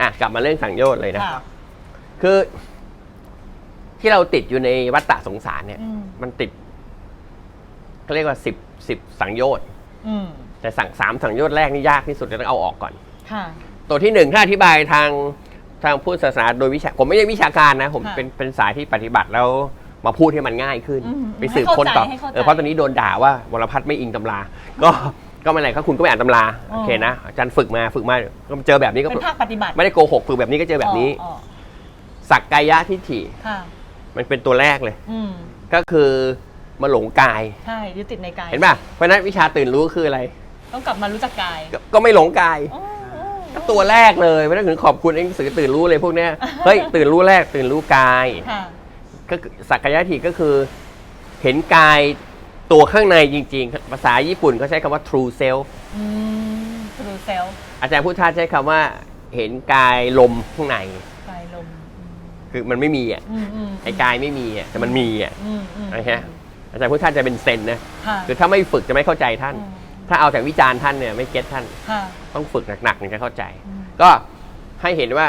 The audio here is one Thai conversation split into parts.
อะกลับมาเรื่องสังโยชน์เลยนะ ค่ะคือ ที่เราติดอยู่ในวัฏฏะสงสารเนี่ย อืมมันติดเขาเรียกว่าสิบสิบสังโยชน์อืมแต่สั่งสามสังโยชน์แรกนี่ยากที่สุดจะต้องเอาออกก่อน ค่ะ ตัวที่หนึ่งถ้าอธิบายทางทางพุทธศาสนาโดยวิชา ผมไม่ใช่วิชาการนะ ผมค่ะเป็นเป็นสายที่ปฏิบัติแล้วมาพูดให้มันง่ายขึ้น อืมไปสืบค้นต่อให้เข้าใจเออเพราะตอนนี้โดนด่าว่าวรพัฒน์ไม่อิงตำรา ก็ ก็ไม่เป็นไรก็คุณก็ไม่อ่านตำราอ๋อโอเคนะอาจารย์ฝึกมาฝึกมาก็เจอแบบนี้ก็เป็นภาคปฏิบัติไม่ได้โกหกฝึกแบบนี้ก็เจอแบบนี้อ๋อสักกายะทิฏฐิค่ะมันเป็นตัวแรกเลย อืมก็คือมาหลงกาย ใช่ยึดติดในกายเห็นป่ะเพราะฉะนั้นวิชาตื่นรู้คืออะไรต้องกลับมารู้จักกายก็ก็ไม่หลงกาย อ๋ออ๋อก็ตัวแรกเลยไม่ต้องถึงขอบคุณเองหนังสือตื่นรู้เลยพวกเนี้ยเฮ้ยตื่นรู้แรกตื่นรู้กาย ค่ะ ก็คือสักกายทิฏฐิก็คือ เห็นกาย ตัวข้างในจริงๆ ภาษาญี่ปุ่นเขาใช้คำว่า true self อืม true self อาจารย์พุทธาใช้คำว่าเห็นกายลมข้างใน กายลมคือมันไม่มีอะอืมอืมไอ้กายไม่มีอะแต่มันมีอะอืมอืมนะฮะอาจารย์พุทธาจะเป็นเซนนะค่ะคือถ้าไม่ฝึกจะไม่เข้าใจท่าน อืมถ้าเอาแต่วิจารณ์ท่านเนี่ยไม่เก็ตท่านค่ะต้องฝึกหนักๆถึงจะเข้าใจ อืมก็ให้เห็นว่า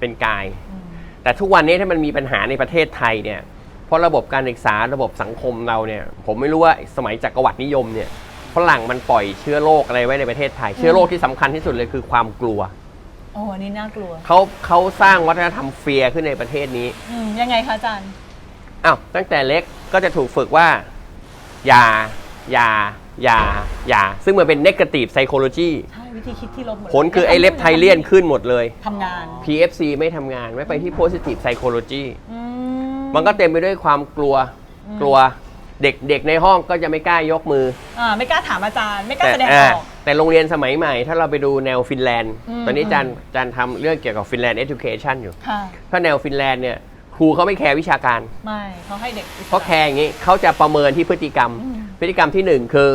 เป็นกาย อืมแต่ทุกวันนี้ถ้ามันมีปัญหาในประเทศไทยเนี่ย เพราะระบบการศึกษาระบบสังคมเราเนี่ย ผมไม่รู้ว่าสมัยจักรวรรดินิยมเนี่ยฝรั่งมันปล่อยเชื้อโรคอะไรไว้ในประเทศไทย เชื้อโรคที่สำคัญที่สุดเลยคือความกลัวโอ้อันนี่น่ากลัวเขาเขาสร้างวัฒนธรรมเฟียร์ขึ้นในประเทศนี้อืมยังไงคะอาจารย์อ้าวตั้งแต่เล็กก็จะถูกฝึกว่าอย่าอย่าอย่าอย่า ซึ่งมันเป็น negative psychology ใช่ วิธีคิดที่ลบหมดผลคือไอ้เล็บไทเลียนขึ้นหมดเลยทำงาน PFC ไม่ทำงาน ไม่ไปที่ positive psychology อืม มันก็เต็มไปด้วยความกลัวอืมกลัวเด็กเด็กในห้องก็จะไม่กล้ายกมืออ่าไม่กล้าถามอาจารย์ ไม่กล้าแต่แสดงออ่าอกแต่โรงเรียนสมัยใหม่ ถ้าเราไปดูแนวฟินแลนด์อืมตอนนี้อาจารย์อาจารย์ทำเรื่องเกี่ยวกับฟินแลนด์ education อยู่ค่ะถ้าแนวฟินแลนด์เนี่ยครูเขาไม่แคร์วิชาการไม่เขาให้เด็กอิสระเพราะแคร์อย่างนี้เขาจะประเมินที่พฤติกรรมอืมพฤติกรรมที่หนึ่งคือ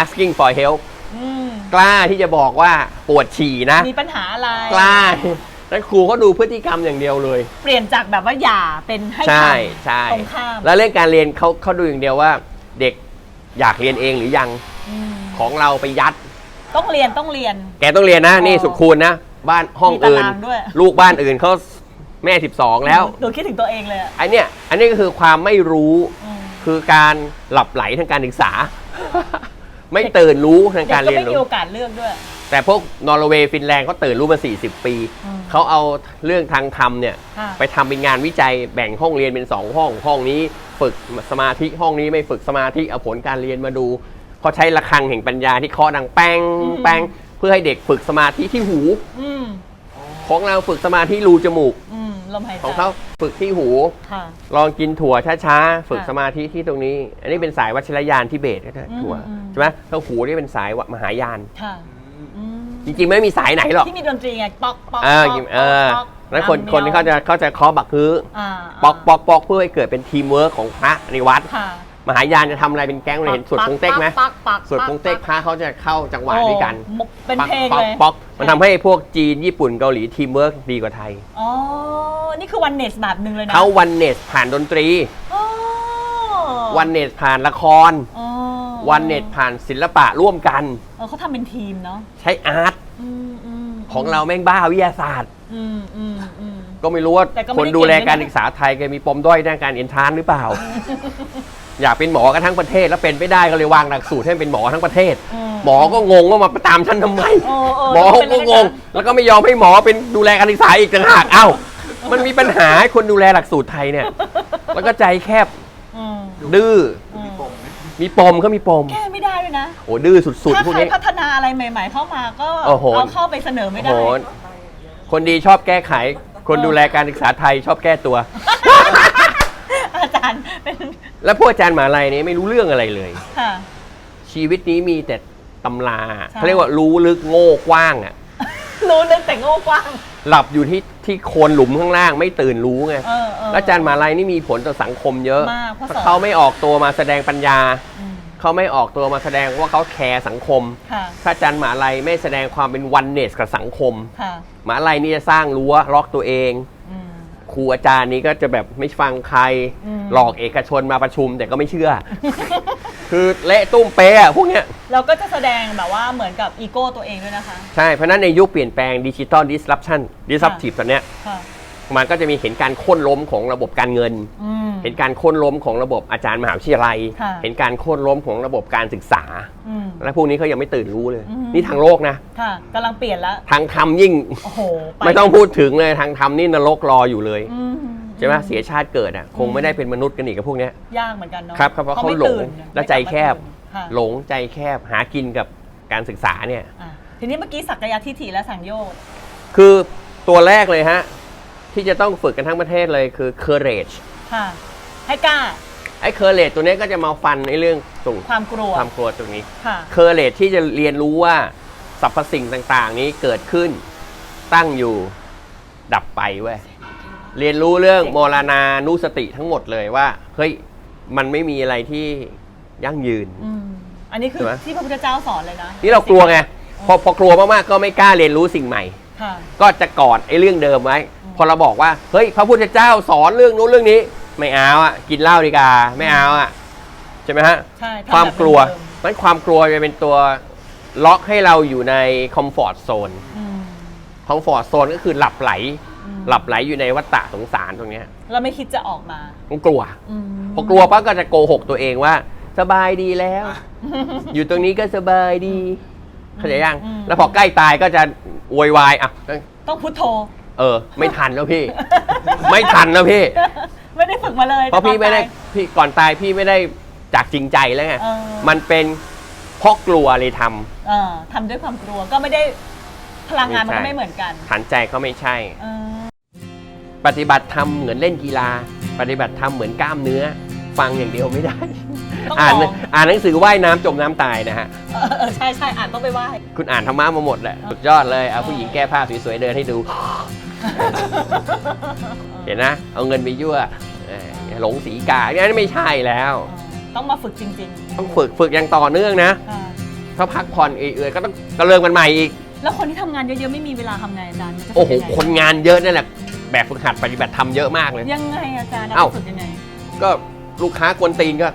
asking for help อืมกล้าที่จะบอกว่าปวดฉี่นะ มีปัญหาอะไร กล้า นั้นครูเขาดูพฤติกรรมอย่างเดียวเลย เปลี่ยนจากแบบว่าอย่าเป็นให้ใช่ทำ ใช่ตรงข้าม แล้วเรื่องการเรียนเขาเขาดูอย่างเดียวว่า เด็กอยากเรียนเองหรือยังอืมของเราไปยัด ต้องเรียนต้องเรียน แกต้องเรียนนะอ๋อนี่สุขคูณนะ บ้านห้องมีตาอื่น รางด้วย ลูกบ้านอื่นเขาแม่ 12 แล้วหนูคิดถึงตัวเองเลยอะอันเนี้ยอันนี้ก็คือความไม่รู้อืมคือการหลับไหลทางการศึกษา ไม่ตื่นรู้ทางเด็กการก็เรียนไม่มีรู้ โอกาสเลือกด้วย แต่พวกนอร์เวย์ฟินแลนด์เขาตื่นรู้มา 40 ปี อืม เขาเอาเรื่องทางธรรมเนี่ยค่ะ ไปทำเป็นงานวิจัยแบ่งห้องเรียนเป็น2ห้องห้องนี้ฝึกสมาธิห้องนี้ไม่ฝึกสมาธิเอาผลการเรียนมาดูเขาใช้ระฆังแห่งปัญญาที่เคาะดังแป้งแป้งเพื่อให้เด็กฝึกสมาธิที่หู อืมของเราฝึกสมาธิรูจมูก อืมลมหายใจของเขาฝึกที่หู ค่ะ ลองกินถั่วช้าๆฝึกค่ะสมาธิที่ตรงนี้ อันนี้เป็นสายวัชรยานทิเบตก็ได้อืมถั่วอืม ใช่ไหมถ้าหูนี่เป็นสายมหายาน ค่ะอืม จริงๆไม่มีสายไหนหรอกที่มีดนตรีไงป๊อกป๊อกเออป๊อกเออป๊อกแล้วคนำคนที่เขาจะเขาจะเคาะบักคืออ่าปอกปอกปอกเพื่อให้เกิดเป็นทีมเวิร์กของพระในวัด ค่ะมหายานจะทำอะไรเป็นแก๊งเลยเห็นสวดกงเต็กไหมปักปักสวดกงเต็กพระเขาจะเข้าจังหวะด้วยกันโอ้เป็นปักเพลงป๊อกเลยป๊อกมันทำให้พวกจีนญี่ปุ่นเกาหลีทีมเวิร์กดีกว่าไทยอ๋อนี่คือวันเนสแบบหนึ่งเลยนะเขาวันเนสผ่านดนตรี อ๋อวันเนสผ่านละคร อ๋อ วันเนสผ่านศิลปะร่วมกัน เออเขาทำเป็นทีมเนาะใช้อาร์ตอืมอืมของเราแม่งบ้าวิทยาศาสตร์ อืมอืมอืม ก็ไม่รู้ว่าแต่ก็ไม่คนได้ดูแลเก่งด้วยนะการศึกษาไทยแกมีปมด้อยด้านการเอ็นทรานซ์หรือเปล่า อยากเป็นหมอกันทั้งประเทศแล้วเป็นไม่ได้ก็เลยวางหลักสูตรให้เป็นหมอทั้งประเทศหมอก็งงว่ามาตามฉันทำไมโอ้โหมอเป็นก็ไปงได้งแล้วก็ไม่ยอมให้หมอเป็นดูแลการศึกษาอีกต่างหากเอ้า มันมีปัญหาให้คนดูแลหลักสูตรไทยเนี่ย แล้วก็ใจแคบอืมดื้อ อืม มีปมเขามีปม แก้ไม่ได้ด้วยนะ โอ้ดื้อสุด ถ้าๆ พวกใครนี้ พัฒนาอะไรใหม่ ๆ เข้ามาก็โอ้โห เอาเข้าไปเสนอไม่โอ้ได้ โหคนดีชอบแก้ไข คนดูแลการศึกษาไทยชอบแก้ตัว อาจารย์เป็นแล้วพวกอาจารย์หมหาลัยนี้ไม่รู้เรื่องอะไรเลย ค่ะ ชีวิตนี้มีแต่ตำราใช่ เขาเรียกว่ารู้ลึกโง่กว้างอะรู้เรื่องแต่โง่กว้าง หลับอยู่ที่ที่โคนหลุมข้างล่างไม่ตื่นรู้ไงเออเออ แล้วอาจารย์หมหาลัยนี่มีผลต่อสังคมเยอะมากเพราะสอน เขาไม่ออกตัวมาแสดงปัญญา อืมเขาไม่ออกตัวมาแสดงว่าเขาแคร์สังคม ค่ะถ้าอาจารย์หมหาลัยไม่แสดงความเป็นวันเนสกับสังคมค่ะหมหาลัยนี่จะสร้างรั้วล็อกตัวเอง อืม ครูอาจารย์นี้ก็จะแบบไม่ฟังใคร อืม หลอกเอกชนมาประชุมแต่ก็ไม่เชื่อ คือเละตุ้มเป๊ะอะพวกเนี้ยเราก็จะแสดงแบบว่าเหมือนกับอีโก้ตัวเองด้วยนะคะ ใช่ เพราะฉะนั้นในยุคเปลี่ยนแปลงดิจิตอลดิสรัปชันดิสรัปทีฟตอนเนี้ยค่ะ มันก็จะมีเห็นการโค่นล้มของระบบการเงิน อืม เห็นการโค่นล้มของระบบอาจารย์มหาวิทยาลัย ค่ะ เห็นการโค่นล้มของระบบการศึกษา อืม และพวกนี้เขายังไม่ตื่นรู้เลย อืม นี่ทางโลกนะ ค่ะกำลังเปลี่ยนแล้วทางธรรมยิ่งโอ้โหปไม่ต้องพูดถึงเลยทางธรรมนี่นรกรออยู่เลย อืม ใช่ไหมเสียชาติเกิดอะคงไม่ได้เป็นมนุษย์กันอีกกับพวกเนี้ยยากเหมือนกันเนาะครับครับเพราะเขาไม่หลงตื่นและใจแคบค่ะหลงใจแคบหากินกับการศึกษาเนี่ยอะทีนี้เมื่อกี้สักยะทิฏฐิและสังโยชน์คือตัวแรกเลยฮะ ที่จะต้องฝึกกันทั้งประเทศเลยคือ courage ค่ะให้กล้าไอ้ courage ตัวเนี้ยก็จะมาฟันในเรื่องตรงความกลัวความกลัวตรงนี้ค่ะ courage ที่จะเรียนรู้ว่าสรรพสิ่งต่างๆ นี้เกิดขึ้นตั้งอยู่ดับไปเว้ย เรียนรู้เรื่องมรณานุสติทั้งหมดเลยว่า เฮ้ย มันไม่มีอะไรที่ยั่งยืน อืมอันนี้คือใช่ไหม ที่พระพุทธเจ้าสอนเลยนะนี่เรากลัวไงพอพอกลัวมากๆก็ไม่กล้าเรียนรู้สิ่งใหม่ ค่ะ ก็จะกอดไอ้เรื่องเดิมไว้ พอเราบอกว่า เฮ้ย พระพุทธเจ้าสอนเรื่องนู้นเรื่องนี้ ไม่เอาอะ กินเหล้าดีกว่าไม่เอาอะ ใช่ไหมฮะ ใช่ทำความแบบกลัวเดิมมันความกลัวจะเป็นตัวล็อกให้เราอยู่ในคอมฟอร์ z โซน อืม คอมฟอร์ z โซนก็คือหลับไหลอืม หลับไหลอยู่ในวัฏฏะสงสารตรงเนี้ยเราไม่คิดจะออกมามันกลัวอืมพอกลัวปั๊บก็จะโกหกตัวเองว่า สบายดีแล้ว อยู่ตรงนี้ก็สบายดีเข้าใจยังอืมแล้วพอใกล้ตายก็จะโวยวายอะ ต้องพุทโธ เออ ไม่ทันแล้วพี่ ไม่ทันแล้วพี่ ไม่ได้ฝึกมาเลยเพราะพี่ไม่ได้ตอนตายพี่ก่อนตายพี่ไม่ได้จากจริงใจแล้วไงเออ มันเป็นเพราะกลัวเลยทำ เออทำด้วยความกลัวก็ไม่ได้พลังงานมันก็ไม่ใช่ ไม่เหมือนกัน ฐานใจเขาไม่ใช่ เออ ปฏิบัติธรรมเหมือนเล่นกีฬา ปฏิบัติธรรมเหมือนกล้ามเนื้อ ฟังอย่างเดียวไม่ได้ ต้องอ่านลอง อ่านหนังสือว่ายน้ำจมน้ำตายนะฮะ เออเออใช่ใช่อ่านต้องไปไหว้ คุณอ่านธรรมะมาหมดแหละสุดยอดเลย เอาผู้หญิงแก้ผ้าสวยๆเดินให้ดู เห็นนะ เอาเงินไปยั่วเออหลงสีกาเนี่ยไม่ใช่แล้ว ต้องมาฝึกจริงต้องฝึกฝึกอย่างต่อเนื่องนะๆค่ะถ้าพักผ่อนเอื่อยๆก็ต้องกระเริงมันใหม่อีก แล้วคนที่ทำงานเยอะๆไม่มีเวลาทำไงอาจารย์มันจะฝึกโอ้โหยังไงคนงานเยอะนั่นแหละ แบบฝึกหัดปฏิบัติธรรมเยอะมากเลย ยังไงอาจารย์เอ้าเราจะฝึกยังไง ก็ลูกค้ากวนตีนก็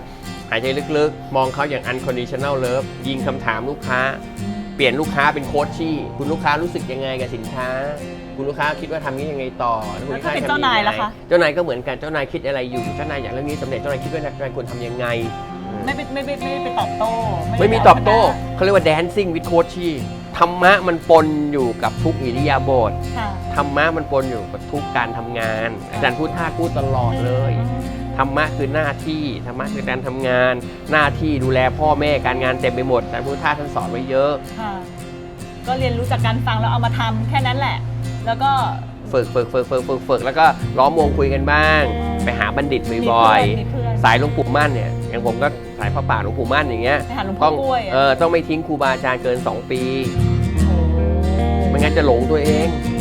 หายใจลึกๆ มองเขาอย่าง unconditional love ยิงคำถามลูกค้า เปลี่ยนลูกค้าเป็นโค้ชชี่ คุณลูกค้ารู้สึกยังไงกับสินค้า คุณลูกค้าคิดว่าทำนี้ยังไงต่อคุณลูกค้แล้วถ้าเป็นทำเจ้านายล่ะคะ เจ้านายก็เหมือนกันเจ้านายคิดอะไรอยู่เจ้านายอยากเรื่องนี้สำเร็จเจ้านายคิดว่าเจ้านายควรทำยังไง ไม่ไปไม่ไปไม่ไปตอบโต้ไม่มีด้ตอบโต้เาเขาเรียกว่า dancing with coach ชี่ ธรรมะมันปนอยู่กับทุกอิริยาบถค่ะธรรมะมันปนอยู่กับทุกการทำงาน อาจารย์พูดท่าพูดตลอดเลย ธรรมะคือหน้าที่ธรรมะคือการทำงาน หน้าที่ดูแลพ่อแม่การงานเต็มไปหมดอาจารย์พุทธทาสท่านสอนไว้เยอะ ค่ะ ก็เรียนรู้จากการฟังแล้วเอามาทำแค่นั้นแหละ แล้วก็ ฝึกฝึกฝึกฝึกฝึกฝึกแล้วก็ล้อมวงคุยกันบ้าง ไปหาบัณฑิตมีบ่อยเพื่อนมีเพื่อนๆ สายหลวงปู่มั่นเนี่ยอย่างผมก็สายพระป่าหลวงปู่มั่นอย่างเงี้ยไปหาหลวงต้พ่อองกล้วยอะเออต้องไม่ทิ้งครูบาอาจารย์เกิน 2 ปี โอ้ ไม่งั้นจะหลงตัวเองอื